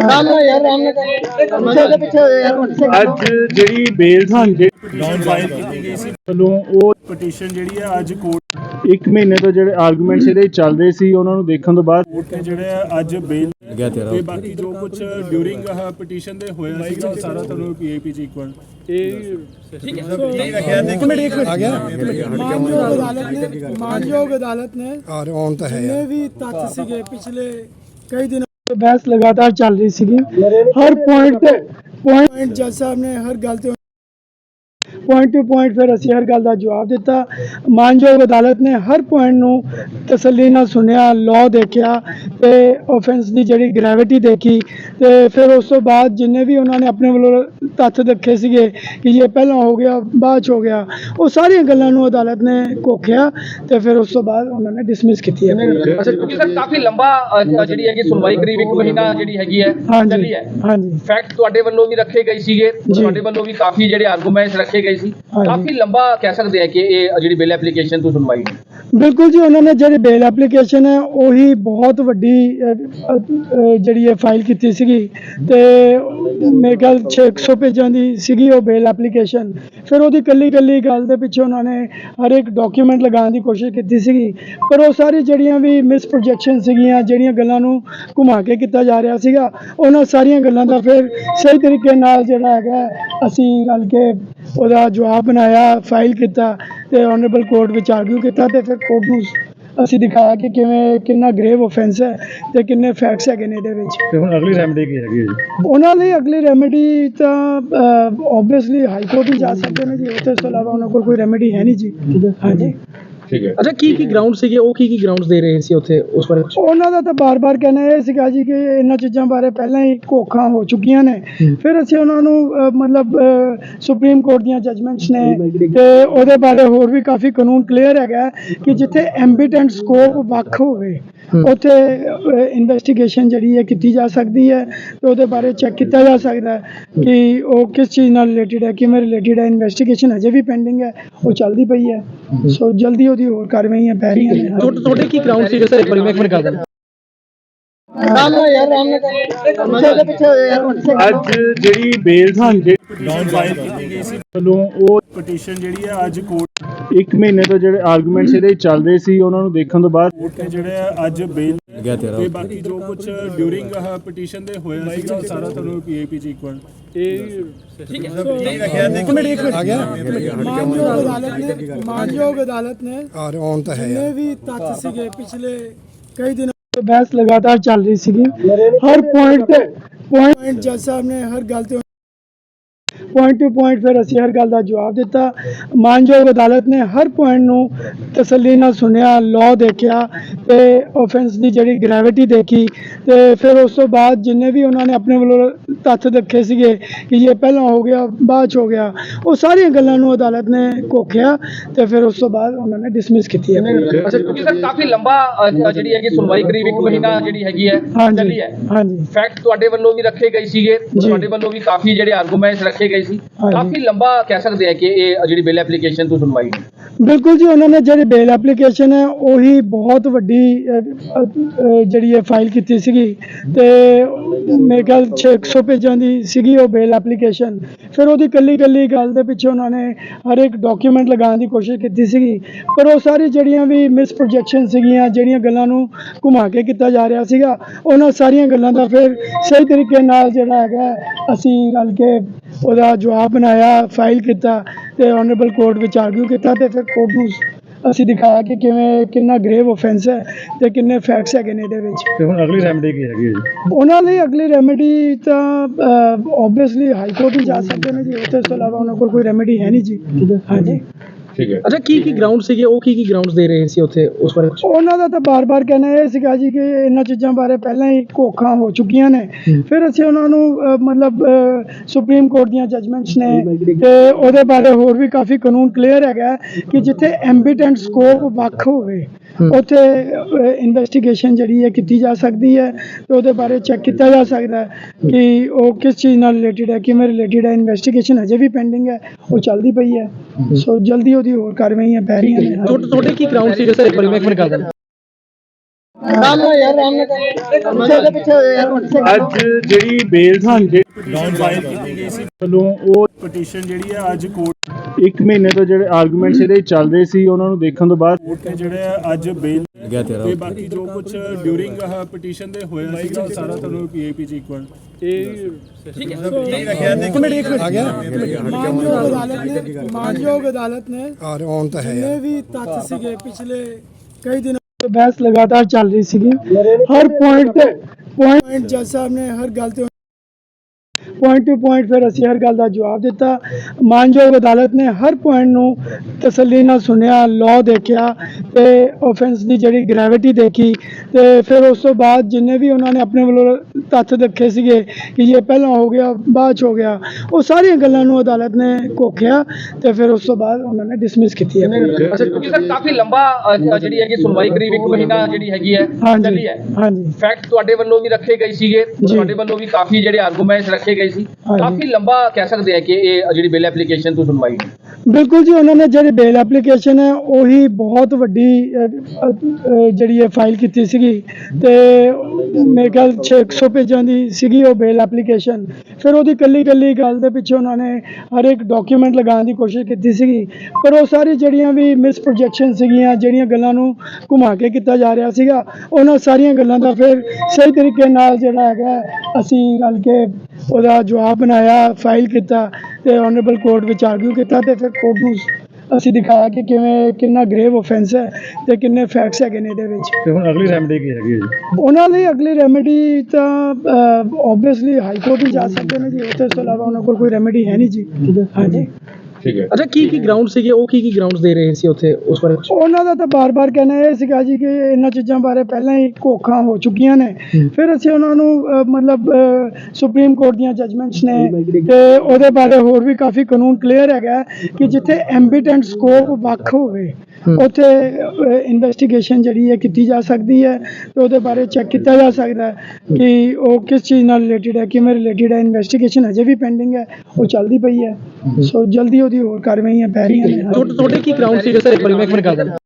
ਰਾਮ ਨਾਲ ਯਾਰ ਰਾਮ ਨਾਲ ਪਿੱਛੇ ਦੇ ਪਿੱਛੇ ਹੋ ਜਾ ਯਾਰ ਪਿੱਛੇ ਅੱਜ ਜਿਹੜੀ ਬੇਲ ਸੀ ਡਾਊਨ ਫਾਈਲ ਕੀਤੀ ਗਈ ਸੀ ਵੱਲੋਂ ਉਹ ਪਟੀਸ਼ਨ ਜਿਹੜੀ ਹੈ ਅੱਜ ਕੋਰਟ ਇੱਕ ਮਹੀਨੇ ਤੋਂ ਜਿਹੜੇ ਆਰਗੂਮੈਂਟਸ ਇਹਦੇ ਚੱਲ ਰਹੇ ਸੀ ਉਹਨਾਂ ਨੂੰ ਦੇਖਣ ਤੋਂ ਬਾਅਦ ਕੋਰਟ ਨੇ ਜਿਹੜੇ ਆ ਅੱਜ ਬੇਲ ਤੇ ਬਾਕੀ ਜੋ ਕੁਝ ਡਿਊਰਿੰਗ ਪਟੀਸ਼ਨ ਦੇ ਹੋਇਆ ਸੀਗਾ ਉਹ ਸਾਰਾ ਤੁਹਾਨੂੰ ਪੀਏਪੀ ਚ ਇਕਵਲ ਇਹ ਮਾਨਯੋਗ ਅਦਾਲਤ ਨੇ ਮਾਨਯੋਗ ਅਦਾਲਤ ਨੇ ਔਰ ਔਨ ਤਾਂ ਹੈ। ਜਿੰਨੇ ਵੀ ਤੱਥ ਸੀਗੇ ਪਿਛਲੇ ਕਈ ਦਿਨਾਂ ਬਹਿਸ ਲਗਾਤਾਰ ਚੱਲ ਰਹੀ ਸੀਗੀ। ਹਰ ਪੁਆਇੰਟ ਤੇ ਪੁਆਇੰਟ ਜੱਜ ਸਾਹਿਬ ਨੇ ਹਰ ਗੱਲ ਤੇ ਪੁਆਇੰਟ ਟੂ ਪੁਆਇੰਟ ਫਿਰ ਅਸੀਂ ਹਰ ਗੱਲ ਦਾ ਜਵਾਬ ਦਿੱਤਾ। ਮਾਨਯੋਗ ਅਦਾਲਤ ਨੇ ਹਰ ਪੁਆਇੰਟ ਨੂੰ ਤਸੱਲੀ ਨਾਲ ਸੁਣਿਆ ਲਾਅ ਦੇਖਿਆ ਤੇ ਆਫੈਂਸ ਦੀ ਜਿਹੜੀ ਗ੍ਰੈਵਿਟੀ ਦੇਖੀ ਤੇ ਫਿਰ ਉਸ ਤੋਂ ਬਾਅਦ ਜਿੰਨੇ ਵੀ ਉਹਨਾਂ ਨੇ ਆਪਣੇ ਵੱਲੋਂ ਤੱਥ ਰੱਖੇ ਸੀਗੇ ਕਿ ਇਹ ਪਹਿਲਾਂ ਹੋ ਗਿਆ ਬਾਅਦ 'ਚ ਹੋ ਗਿਆ ਉਹ ਸਾਰੀਆਂ ਗੱਲਾਂ ਨੂੰ ਅਦਾਲਤ ਨੇ ਕੋਖਿਆ ਤੇ ਫਿਰ ਉਸ ਤੋਂ ਬਾਅਦ ਉਹਨਾਂ ਨੇ ਡਿਸਮਿਸ ਕੀਤੀ ਹੈ। ਅੱਛਾ ਕਿਉਂਕਿ ਸਰ ਕਾਫੀ ਲੰਬਾ ਜਿਹੜੀ ਹੈਗੀ ਸੁਣਵਾਈ ਕਰੀਬ ਇੱਕ ਮਹੀਨਾ ਜਿਹੜੀ ਹੈਗੀ ਹੈ ਚੱਲੀ ਹੈ। ਹਾਂਜੀ। ਫੈਕਟ ਤੁਹਾਡੇ ਵੱਲੋਂ ਵੀ ਰੱਖੇ ਗਏ ਸੀਗੇ। ਤੁਹਾਡੇ ਵੱਲੋਂ ਵੀ ਕਾਫੀ ਜਿਹੜੇ ਆਰਗੂਮੈਂਟਸ ਰੱਖੇ ਗਏ ਸੀ। ਹਾਂਜੀ। ਕਾਫੀ ਲੰਬਾ ਕਹਿ ਸਕਦੇ ਆ ਕਿ ਇਹ ਜਿਹੜੀ ਬਿਲ ਐਪਲੀਕੇਸ਼ਨ ਤੋਂ ਸੁਣਵਾਈ ਬਿਲਕੁਲ ਜੀ ਉਹਨਾਂ ਨੇ ਜਿਹੜੀ ਬੇਲ ਐਪਲੀਕੇਸ਼ਨ ਹੈ ਉਹੀ ਬਹੁਤ ਵੱਡੀ ਅਹ, ਅਹ, ਅਹ, ਜਿਹੜੀ ਹੈ ਫਾਈਲ ਕੀਤੀ ਸੀਗੀ ਤੇ ਮੇਰੇ ਖਿਆਲ 600 ਪੇਜਾਂ ਦੀ ਸੀਗੀ ਉਹ ਬੇਲ ਐਪਲੀਕੇਸ਼ਨ। ਫਿਰ ਉਹਦੀ ਕੱਲੀ ਕੱਲੀ ਗੱਲ ਦੇ ਪਿੱਛੇ ਉਹਨਾਂ ਨੇ ਹਰ ਇੱਕ ਡਾਕੂਮੈਂਟ ਲਗਾਉਣ ਦੀ ਕੋਸ਼ਿਸ਼ ਕੀਤੀ ਸੀਗੀ ਪਰ ਉਹ ਸਾਰੀ ਜਿਹੜੀਆਂ ਵੀ ਮਿਸ ਪ੍ਰੋਜੈਕਸ਼ਨ ਸੀਗੀਆਂ ਜਿਹੜੀਆਂ ਗੱਲਾਂ ਨੂੰ ਘੁਮਾ ਕੇ ਕੀਤਾ ਜਾ ਰਿਹਾ ਸੀਗਾ ਉਹਨਾਂ ਸਾਰੀਆਂ ਗੱਲਾਂ ਦਾ ਫਿਰ ਸਹੀ ਤਰੀਕੇ ਨਾਲ ਜਿਹੜਾ ਹੈਗਾ ਅਸੀਂ ਰਲ ਕੇ ਉਹਦਾ ਜਵਾਬ ਬਣਾਇਆ ਫਾਈਲ ਕੀਤਾ ਤੇ ਆਨਰੇਬਲ ਕੋਰਟ ਵਿੱਚ ਆਰਗੂ ਕੀਤਾ ਤੇ ਫਿਰ ਕੋਰਟ ਨੂੰ ਅਸੀਂ ਦਿਖਾਇਆ ਕਿ ਕਿਵੇਂ ਕਿੰਨਾ ਗ੍ਰੇਵ ਆਫੈਂਸ ਹੈ ਤੇ ਕਿੰਨੇ ਫੈਕਟਸ ਹੈਗੇ ਨੇ ਇਹਦੇ ਵਿੱਚ। ਤੇ ਹੁਣ ਅਗਲੀ ਰੈਮਡੀ ਕੀ ਹੈਗੀ ਹੈ ਜੀ? ਉਹਨਾਂ ਲਈ ਅਗਲੀ ਰੈਮੇਡੀ ਤਾਂ ਆਬਵੀਅਸਲੀ ਹਾਈ ਕੋਰਟ ਹੀ ਜਾ ਸਕਦੇ ਨੇ ਜੀ ਇਸ ਤੋਂ ਇਲਾਵਾ ਉਹਨਾਂ ਕੋਲ ਕੋਈ ਰੈਮੇਡੀ ਹੈ ਨਹੀਂ ਜੀ। ਹਾਂਜੀ। ਅੱਛਾ ਕੀ ਕੀ ਗਰਾਊਂਡ ਸੀਗੇ? ਉਹ ਕੀ ਕੀ ਗਰਾਊਂਡਸ ਦੇ ਰਹੇ ਸੀ ਉੱਥੇ? ਉਸ ਬਾਰੇ ਉਹਨਾਂ ਦਾ ਤਾਂ ਬਾਰ-ਬਾਰ ਕਹਿਣਾ ਇਹ ਸੀਗਾ ਜੀ ਕਿ ਇਹਨਾਂ ਚੀਜ਼ਾਂ ਬਾਰੇ ਪਹਿਲਾਂ ਹੀ ਘੋਖਾਂ ਹੋ ਚੁੱਕੀਆਂ ਨੇ। ਫਿਰ ਅਸੀਂ ਉਹਨਾਂ ਨੂੰ ਅਹ, ਮਤਲਬ ਸੁਪਰੀਮ ਕੋਰਟ ਦੀਆਂ ਜਜਮੈਂਟਸ ਨੇ ਤੇ ਉਹਦੇ ਬਾਰੇ ਹੋਰ ਵੀ ਕਾਫੀ ਕਾਨੂੰਨ ਕਲੀਅਰ ਹੈਗਾ ਕਿ ਜਿੱਥੇ ਐਂਬਿਟ ਐਂਡ ਸਕੋਪ ਵੱਖ ਹੋਵੇ ਉੱਥੇ ਇਨਵੈਸਟੀਗੇਸ਼ਨ ਜਿਹੜੀ ਹੈ ਕੀਤੀ ਜਾ ਸਕਦੀ ਹੈ ਤੇ ਉਹਦੇ ਬਾਰੇ ਚੈੱਕ ਕੀਤਾ ਜਾ ਸਕਦਾ ਹੈ ਕਿ ਉਹ ਕਿਸ ਚੀਜ਼ ਨਾਲ ਰਿਲੇਟਡ ਹੈ ਕਿਵੇਂ ਰਿਲੇਟਡ ਹੈ ਇਨਵੈਸਟੀਗੇਸ਼ਨ ਅਜੇ ਵੀ ਪੈਂਡਿੰਗ ਹੈ ਉਹ ਚੱਲਦੀ ਪਈ ਹੈ। ਸੋ ਜਲਦੀ ਉਹਦੀ ਹੋਰ ਕਾਰਵਾਈਆਂ ਪੈ ਰਹੀਆਂ ਨੇ। ਤੁਹਾਡੇ ਤੁਹਾਡੇ ਕੀ ਗਰਾਊਂਡ ਸੀਗੇ ਸਰ? ਇੱਕ ਵਾਰੀ ਮੈਂ ਇੱਕ ਮਿੰਟ ਕਰ। ਦਿੰਦਾ ਰਾਮ ਨਾਲ ਯਾਰ ਰਾਮ ਨਾਲ ਪਿੱਛੇ ਦੇ ਪਿੱਛੇ ਹੋ ਜਾ ਯਾਰ ਪਿੱਛੇ ਅੱਜ ਜਿਹੜੀ ਬੇਲ ਸੀ ਡਾਊਨ ਫਾਈਲ ਕੀਤੀ ਗਈ ਸੀ। ਵੱਲੋਂ ਉਹ ਪਟੀਸ਼ਨ ਜਿਹੜੀ ਹੈ ਅੱਜ ਕੋਰਟ ਇੱਕ ਮਹੀਨੇ ਤੋਂ ਜਿਹੜੇ ਆਰਗੂਮੈਂਟਸ ਇਹਦੇ ਚੱਲ ਰਹੇ ਸੀ ਉਹਨਾਂ ਨੂੰ ਦੇਖਣ ਤੋਂ ਬਾਅਦ ਕੋਰਟ ਨੇ ਜਿਹੜੇ ਆ ਅੱਜ ਬੇਲ ਤੇ ਬਾਕੀ ਜੋ ਕੁਝ ਡਿਊਰਿੰਗ ਪਟੀਸ਼ਨ ਦੇ ਹੋਇਆ ਸੀਗਾ ਉਹ ਸਾਰਾ ਤੁਹਾਨੂੰ ਪੀਏਪੀ ਚ ਇਕਵਲ ਇਹ ਆ ਗਿਆ? ਮਾਨਯੋਗ ਅਦਾਲਤ ਨੇ ਮਾਨਯੋਗ ਅਦਾਲਤ ਨੇ ਔਰ ਔਨ ਤਾਂ ਹੈ ਜਿੰਨੇ ਵੀ ਤੱਥ ਸੀਗੇ ਪਿਛਲੇ ਕਈ ਦਿਨਾਂ ਤੋਂ ਬਹਿਸ ਲਗਾਤਾਰ ਚੱਲ ਰਹੀ ਸੀਗੀ। ਹਰ ਪੁਆਇੰਟ ਤੇ ਪੁਆਇੰਟ ਜੱਜ ਸਾਹਿਬ ਨੇ ਹਰ ਗੱਲ ਤੇ ਪੁਆਇੰਟ ਟੂ ਪੁਆਇੰਟ ਫਿਰ ਅਸੀਂ ਹਰ ਗੱਲ ਦਾ ਜਵਾਬ ਦਿੱਤਾ। ਮਾਨਯੋਗ ਅਦਾਲਤ ਨੇ ਹਰ ਪੁਆਇੰਟ ਨੂੰ ਤਸੱਲੀ ਨਾਲ ਸੁਣਿਆ ਲਾਅ ਦੇਖਿਆ ਤੇ ਆਫੈਂਸ ਦੀ ਜਿਹੜੀ ਗ੍ਰੈਵਿਟੀ ਦੇਖੀ ਤੇ ਫਿਰ ਉਸ ਤੋਂ ਬਾਅਦ ਜਿੰਨੇ ਵੀ ਉਹਨਾਂ ਨੇ ਆਪਣੇ ਵੱਲੋਂ ਤੱਥ ਰੱਖੇ ਸੀਗੇ ਕਿ ਇਹ ਪਹਿਲਾਂ ਹੋ ਗਿਆ ਬਾਅਦ 'ਚ ਹੋ ਗਿਆ ਉਹ ਸਾਰੀਆਂ ਗੱਲਾਂ ਨੂੰ ਅਦਾਲਤ ਨੇ ਕੋਖਿਆ ਤੇ ਫਿਰ ਉਸ ਤੋਂ ਬਾਅਦ ਉਹਨਾਂ ਨੇ ਡਿਸਮਿਸ ਕੀਤੀ ਹੈ। ਅੱਛਾ ਕਿਉਂਕਿ ਸਰ ਕਾਫੀ ਲੰਬਾ ਜਿਹੜੀ ਹੈਗੀ ਸੁਣਵਾਈ ਕਰੀਬ ਇੱਕ ਮਹੀਨਾ ਜਿਹੜੀ ਹੈਗੀ ਹੈ ਚੱਲੀ ਹੈ। ਹਾਂਜੀ। ਫੈਕਟ ਤੁਹਾਡੇ ਵੱਲੋਂ ਵੀ ਰੱਖੇ ਗਏ ਸੀਗੇ। ਤੁਹਾਡੇ ਵੱਲੋਂ ਵੀ ਕਾਫੀ ਜਿਹੜੇ ਆਰਗੂਮੈਂਟਸ ਰੱਖੇ ਗਏ ਸੀ ਹਾਂਜੀ। ਕਾਫੀ ਲੰਬਾ ਕਹਿ ਸਕਦੇ ਆ ਕਿ ਇਹ ਜਿਹੜੀ ਬਿਲ ਐਪਲੀਕੇਸ਼ਨ ਤੋਂ ਸੁਣਵਾਈ ਬਿਲਕੁਲ ਜੀ ਉਹਨਾਂ ਨੇ ਜਿਹੜੀ ਬੇਲ ਐਪਲੀਕੇਸ਼ਨ ਹੈ ਉਹੀ ਬਹੁਤ ਵੱਡੀ ਅਹ, ਅਹ, ਜਿਹੜੀ ਹੈ ਫਾਈਲ ਕੀਤੀ ਸੀਗੀ। ਤੇ ਮੇਰੇ ਖਿਆਲ 600 ਪੇਜਾਂ ਦੀ ਸੀਗੀ ਉਹ ਬੇਲ ਐਪਲੀਕੇਸ਼ਨ ਫਿਰ ਉਹਦੀ ਕੱਲੀ ਕੱਲੀ ਗੱਲ ਦੇ ਪਿੱਛੇ ਉਹਨਾਂ ਨੇ ਹਰ ਇੱਕ ਡਾਕੂਮੈਂਟ ਲਗਾਉਣ ਦੀ ਕੋਸ਼ਿਸ਼ ਕੀਤੀ ਸੀਗੀ। ਪਰ ਉਹ ਸਾਰੀ ਜਿਹੜੀਆਂ ਵੀ ਮਿਸ ਪ੍ਰੋਜੈਕਸ਼ਨ ਸੀਗੀਆਂ ਜਿਹੜੀਆਂ ਗੱਲਾਂ ਨੂੰ ਘੁਮਾ ਕੇ ਕੀਤਾ ਜਾ ਰਿਹਾ ਸੀਗਾ ਉਹਨਾਂ ਸਾਰੀਆਂ ਗੱਲਾਂ ਦਾ ਫਿਰ ਸਹੀ ਤਰੀਕੇ ਨਾਲ ਜਿਹੜਾ ਹੈਗਾ ਅਸੀਂ ਰਲ ਕੇ ਉਹਦਾ ਜਵਾਬ ਬਣਾਇਆ ਫਾਈਲ ਕੀਤਾ। ਤੇ ਆਨਰੇਬਲ ਕੋਰਟ ਵਿੱਚ ਆਰਗੂ ਕੀਤਾ ਤੇ ਫਿਰ ਕੋਰਟ ਨੂੰ ਅਸੀਂ ਦਿਖਾਇਆ ਕਿ ਕਿਵੇਂ ਕਿੰਨਾ ਗ੍ਰੇਵ ਆਫੈਂਸ ਹੈ ਤੇ ਕਿੰਨੇ ਫੈਕਟਸ ਹੈਗੇ ਨੇ ਇਹਦੇ ਵਿੱਚ। ਤੇ ਹੁਣ ਅਗਲੀ ਰੈਮਡੀ ਕੀ ਹੈਗੀ ਹੈ ਜੀ? ਉਹਨਾਂ ਲਈ ਅਗਲੀ ਰੈਮੇਡੀ ਤਾਂ ਆਬਵੀਅਸਲੀ ਹਾਈ ਕੋਰਟ ਹੀ ਜਾ ਸਕਦੇ ਨੇ ਜੀ ਇਸ ਤੋਂ ਇਲਾਵਾ ਉਹਨਾਂ ਕੋਲ ਕੋਈ ਰੈਮੇਡੀ ਹੈ ਨਹੀਂ ਜੀ। ਹਾਂਜੀ। ਅੱਛਾ ਕੀ ਕੀ ਗਰਾਊਂਡ ਸੀਗੇ? ਉਹ ਕੀ ਕੀ ਗਰਾਊਂਡਸ ਦੇ ਰਹੇ ਸੀ ਉੱਥੇ ਉਸ ਬਾਰੇ? ਉਹਨਾਂ ਦਾ ਤਾਂ ਬਾਰ-ਬਾਰ ਕਹਿਣਾ ਇਹ ਸੀਗਾ ਜੀ ਕਿ ਇਹਨਾਂ ਚੀਜ਼ਾਂ ਬਾਰੇ ਪਹਿਲਾਂ ਹੀ ਘੋਖਾਂ ਹੋ ਚੁੱਕੀਆਂ ਨੇ। ਫਿਰ ਅਸੀਂ ਉਹਨਾਂ ਨੂੰ ਅਹ, ਮਤਲਬ ਸੁਪਰੀਮ ਕੋਰਟ ਦੀਆਂ ਜਜਮੈਂਟਸ ਨੇ ਤੇ ਉਹਦੇ ਬਾਰੇ ਹੋਰ ਵੀ ਕਾਫੀ ਕਾਨੂੰਨ ਕਲੀਅਰ ਹੈਗਾ ਕਿ ਜਿੱਥੇ ਐਂਬਿਟ ਐਂਡ ਸਕੋਪ ਵੱਖ ਹੋਵੇ ਉੱਥੇ ਇਨਵੈਸਟੀਗੇਸ਼ਨ ਜਿਹੜੀ ਹੈ ਕੀਤੀ ਜਾ ਸਕਦੀ ਹੈ ਤੇ ਉਹਦੇ ਬਾਰੇ ਚੈੱਕ ਕੀਤਾ ਜਾ ਸਕਦਾ ਹੈ ਕਿ ਉਹ ਕਿਸ ਚੀਜ਼ ਨਾਲ ਰਿਲੇਟਡ ਹੈ ਕਿਵੇਂ ਰਿਲੇਟਡ ਹੈ ਇਨਵੈਸਟੀਗੇਸ਼ਨ ਅਜੇ ਵੀ ਪੈਂਡਿੰਗ ਹੈ ਉਹ ਚੱਲਦੀ ਪਈ ਹੈ। ਸੋ ਜਲਦੀ ਉਹਦੀ ਹੋਰ ਕਾਰਵਾਈਆਂ ਪੈ ਰਹੀਆਂ ਨੇ। ਤੁਹਾਡੇ ਤੁਹਾਡੇ ਕੀ ਗਰਾਊਂਡ ਸੀਗੇ ਸਰ? ਇੱਕ ਵਾਰੀ ਮੈਂ ਇੱਕ ਮਿੰਟ ਕਰ ਦਿੰਦਾ। ਰਾਮ ਨਾਲ ਯਾਰ ਰਾਮ ਨਾਲ ਪਿੱਛੇ ਦੇ ਪਿੱਛੇ ਹੋ ਜਾ ਯਾਰ ਹੁਣ ਪਿੱਛੇ। ਅੱਜ ਜਿਹੜੀ ਬੇਲ ਸੀ ਡਾਊਨ ਫਾਈਲ ਕੀਤੀ ਗਈ ਸੀ। ਵੱਲੋਂ ਉਹ ਪਟੀਸ਼ਨ ਜਿਹੜੀ ਹੈ ਅੱਜ ਕੋਰਟ ਇੱਕ ਮਹੀਨੇ ਤੋਂ ਜਿਹੜੇ ਆਰਗੂਮੈਂਟਸ ਇਹਦੇ ਚੱਲ ਰਹੇ ਸੀ ਉਹਨਾਂ ਨੂੰ ਦੇਖਣ ਤੋਂ ਬਾਅਦ ਕੋਰਟ ਨੇ ਜਿਹੜੇ ਆ ਅੱਜ ਬੇਲ ਤੇ ਬਾਕੀ ਜੋ ਕੁਝ ਡਿਊਰਿੰਗ ਪਟੀਸ਼ਨ ਦੇ ਹੋਇਆ ਉਹ ਸਾਰਾ ਤੁਹਾਨੂੰ ਪੀਏਪੀ ਚ ਇਕੁਅਲ ਇਹ ਮਾਨਯੋਗ ਅਦਾਲਤ ਨੇ ਮਾਨਯੋਗ ਅਦਾਲਤ ਨੇ ਔਰ ਔਨ ਤਾਂ ਹੈ ਜਿੰਨੇ ਵੀ ਤੱਥ ਸੀਗੇ ਪਿਛਲੇ ਕਈ ਦਿਨਾਂ ਤੋਂ ਬਹਿਸ ਲਗਾਤਾਰ ਚੱਲ ਰਹੀ ਸੀਗੀ ਹਰ ਪੁਆਇੰਟ ਤੇ ਪੁਆਇੰਟ ਜੱਜ ਸਾਹਿਬ ਨੇ ਹਰ ਗੱਲ ਤੇ ਪੁਆਇੰਟ ਟੂ ਪੁਆਇੰਟ ਫਿਰ ਅਸੀਂ ਹਰ ਗੱਲ ਦਾ ਜਵਾਬ ਦਿੱਤਾ। ਮਾਨਯੋਗ ਅਦਾਲਤ ਨੇ ਹਰ ਪੁਆਇੰਟ ਨੂੰ ਤਸੱਲੀ ਨਾਲ ਸੁਣਿਆ ਲਾਅ ਦੇਖਿਆ ਤੇ ਆਫੈਂਸ ਦੀ ਜਿਹੜੀ ਗ੍ਰੈਵਿਟੀ ਦੇਖੀ ਤੇ ਫਿਰ ਉਸ ਤੋਂ ਬਾਅਦ ਜਿੰਨੇ ਵੀ ਉਹਨਾਂ ਨੇ ਆਪਣੇ ਵੱਲੋਂ ਤੱਥ ਦੇਖੇ ਸੀਗੇ ਕਿ ਇਹ ਪਹਿਲਾਂ ਹੋ ਗਿਆ ਬਾਅਦ 'ਚ ਹੋ ਗਿਆ ਉਹ ਸਾਰੀਆਂ ਗੱਲਾਂ ਨੂੰ ਅਦਾਲਤ ਨੇ ਕੋਖਿਆ ਤੇ ਫਿਰ ਉਸ ਤੋਂ ਬਾਅਦ ਉਹਨਾਂ ਨੇ ਡਿਸਮਿਸ ਕੀਤੀ ਹੈ। ਅੱਛਾ ਕਿਉਂਕਿ ਸਰ ਕਾਫੀ ਲੰਬਾ ਅ, ਜਿਹੜੀ ਹੈਗੀ ਸੁਣਵਾਈ ਕਰੀਬ ਇੱਕ ਮਹੀਨਾ ਜਿਹੜੀ ਹੈਗੀ ਹੈ ਹਾਂਜੀ ਚੱਲੀ ਹੈ। ਹਾਂਜੀ। ਫੈਕਟ ਤੁਹਾਡੇ ਵੱਲੋਂ ਵੀ ਰੱਖੇ ਗਏ ਸੀਗੇ। ਤੁਹਾਡੇ ਵੱਲੋਂ ਵੀ ਕਾਫੀ ਜਿਹੜੇ ਆਰਗੂਮੈਂਟਸ ਰੱਖੇ ਗਏ ਸੀ। ਕਾਫੀ ਲੰਬਾ ਕਹਿ ਸਕਦੇ ਆ ਕਿ ਇਹ ਜਿਹੜੀ ਬਿਲ ਐਪਲੀਕੇਸ਼ਨ ਤੋਂ ਸੁਣਵਾਈ ਬਿਲਕੁਲ ਜੀ ਉਹਨਾਂ ਨੇ ਜਿਹੜੀ ਬੇਲ ਐਪਲੀਕੇਸ਼ਨ ਹੈ ਉਹੀ ਬਹੁਤ ਵੱਡੀ ਜਿਹੜੀ ਹੈ ਫਾਈਲ ਕੀਤੀ ਸੀਗੀ। ਤੇ ਮੇਰੇ ਖਿਆਲ 600 ਪੇਜਾਂ ਦੀ ਸੀਗੀ ਉਹ ਬੇਲ ਐਪਲੀਕੇਸ਼ਨ ਫਿਰ ਉਹਦੀ ਕੱਲੀ ਕੱਲੀ ਗੱਲ ਦੇ ਪਿੱਛੇ ਉਹਨਾਂ ਨੇ ਹਰ ਇੱਕ ਡਾਕੂਮੈਂਟ ਲਗਾਉਣ ਦੀ ਕੋਸ਼ਿਸ਼ ਕੀਤੀ ਸੀਗੀ। ਪਰ ਉਹ ਸਾਰੀ ਜਿਹੜੀਆਂ ਵੀ ਮਿਸ ਪ੍ਰੋਜੈਕਸ਼ਨ ਸੀਗੀਆਂ ਜਿਹੜੀਆਂ ਗੱਲਾਂ ਨੂੰ ਘੁਮਾ ਕੇ ਕੀਤਾ ਜਾ ਰਿਹਾ ਸੀਗਾ ਉਹਨਾਂ ਸਾਰੀਆਂ ਗੱਲਾਂ ਦਾ ਫਿਰ ਸਹੀ ਤਰੀਕੇ ਨਾਲ ਜਿਹੜਾ ਹੈਗਾ ਅਸੀਂ ਰਲ ਕੇ ਉਹਦਾ ਜਵਾਬ ਬਣਾਇਆ ਫਾਈਲ ਕੀਤਾ ਤੇ ਆਨਰੇਬਲ ਕੋਰਟ ਵਿੱਚ ਆਰਗੂ ਕੀਤਾ ਤੇ ਫਿਰ ਕੋਰਟ ਨੂੰ ਅਸੀਂ ਦਿਖਾਇਆ ਕਿ ਕਿਵੇਂ ਕਿੰਨਾ ਗ੍ਰੇਵ ਆਫੈਂਸ ਹੈ ਤੇ ਕਿੰਨੇ ਫੈਕਟਸ ਹੈਗੇ ਨੇ ਇਹਦੇ ਵਿੱਚ। ਤੇ ਹੁਣ ਅਗਲੀ ਰੈਮਡੀ ਕੀ ਹੈਗੀ ਹੈ ਜੀ? ਉਹਨਾਂ ਲਈ ਅਗਲੀ ਰੈਮੇਡੀ ਤਾਂ ਆਬਵੀਅਸਲੀ ਹਾਈ ਕੋਰਟ ਹੀ ਜਾ ਸਕਦੇ ਨੇ ਜੀ ਇਸ ਤੋਂ ਇਲਾਵਾ ਉਹਨਾਂ ਕੋਲ ਕੋਈ ਰੈਮੇਡੀ ਹੈ ਨਹੀਂ ਜੀ। ਹਾਂਜੀ। ਅੱਛਾ ਕੀ ਕੀ ਗਰਾਊਂਡ ਸੀਗੇ? ਉਹ ਕੀ ਕੀ ਗਰਾਊਂਡਸ ਦੇ ਰਹੇ ਸੀ ਉੱਥੇ ਉਸ ਬਾਰੇ ਕੁਛ? ਉਹਨਾਂ ਦਾ ਤਾਂ ਬਾਰ-ਬਾਰ ਕਹਿਣਾ ਇਹ ਸੀਗਾ ਜੀ ਕਿ ਇਹਨਾਂ ਚੀਜ਼ਾਂ ਬਾਰੇ ਪਹਿਲਾਂ ਹੀ ਘੋਖਾਂ ਹੋ ਚੁੱਕੀਆਂ ਨੇ। ਫਿਰ ਅਸੀਂ ਉਹਨਾਂ ਨੂੰ ਅਹ, ਮਤਲਬ ਸੁਪਰੀਮ ਕੋਰਟ ਦੀਆਂ ਜਜਮੈਂਟਸ ਨੇ ਤੇ ਉਹਦੇ ਬਾਰੇ ਹੋਰ ਵੀ ਕਾਫੀ ਕਾਨੂੰਨ ਕਲੀਅਰ ਹੈਗਾ ਹੈ ਕਿ ਜਿੱਥੇ ਐਂਬਿਟ ਐਂਡ ਸਕੋਪ ਵੱਖ ਹੋਵੇ ਉੱਥੇ ਇਨਵੈਸਟੀਗੇਸ਼ਨ ਜਿਹੜੀ ਹੈ ਕੀਤੀ ਜਾ ਸਕਦੀ ਹੈ ਤੇ ਉਹਦੇ ਬਾਰੇ ਚੈੱਕ ਕੀਤਾ ਜਾ ਸਕਦਾ ਹੈ ਕਿ ਉਹ ਕਿਸ ਚੀਜ਼ ਨਾਲ ਰਿਲੇਟਡ ਹੈ ਕਿਵੇਂ ਰਿਲੇਟਡ ਹੈ ਇਨਵੈਸਟੀਗੇਸ਼ਨ ਅਜੇ ਵੀ ਪੈਂਡਿੰਗ ਹੈ ਉਹ ਚੱਲਦੀ ਪਈ ਹੈ। ਸੋ ਜਲਦੀ ਉਹਦੀ ਹੋਰ ਕਾਰਵਾਈਆਂ ਪੈ ਰਹੀਆਂ ਨੇ। ਤੁਹਾਡੇ ਕੀ ਗਰਾਊਂਡ ਸੀਗੇ ਸਰ? ਇੱਕ ਵਾਰੀ ਮੈਂ ਇੱਕ ਮਿੰਟ ਕਰ ਦਿੰਦਾ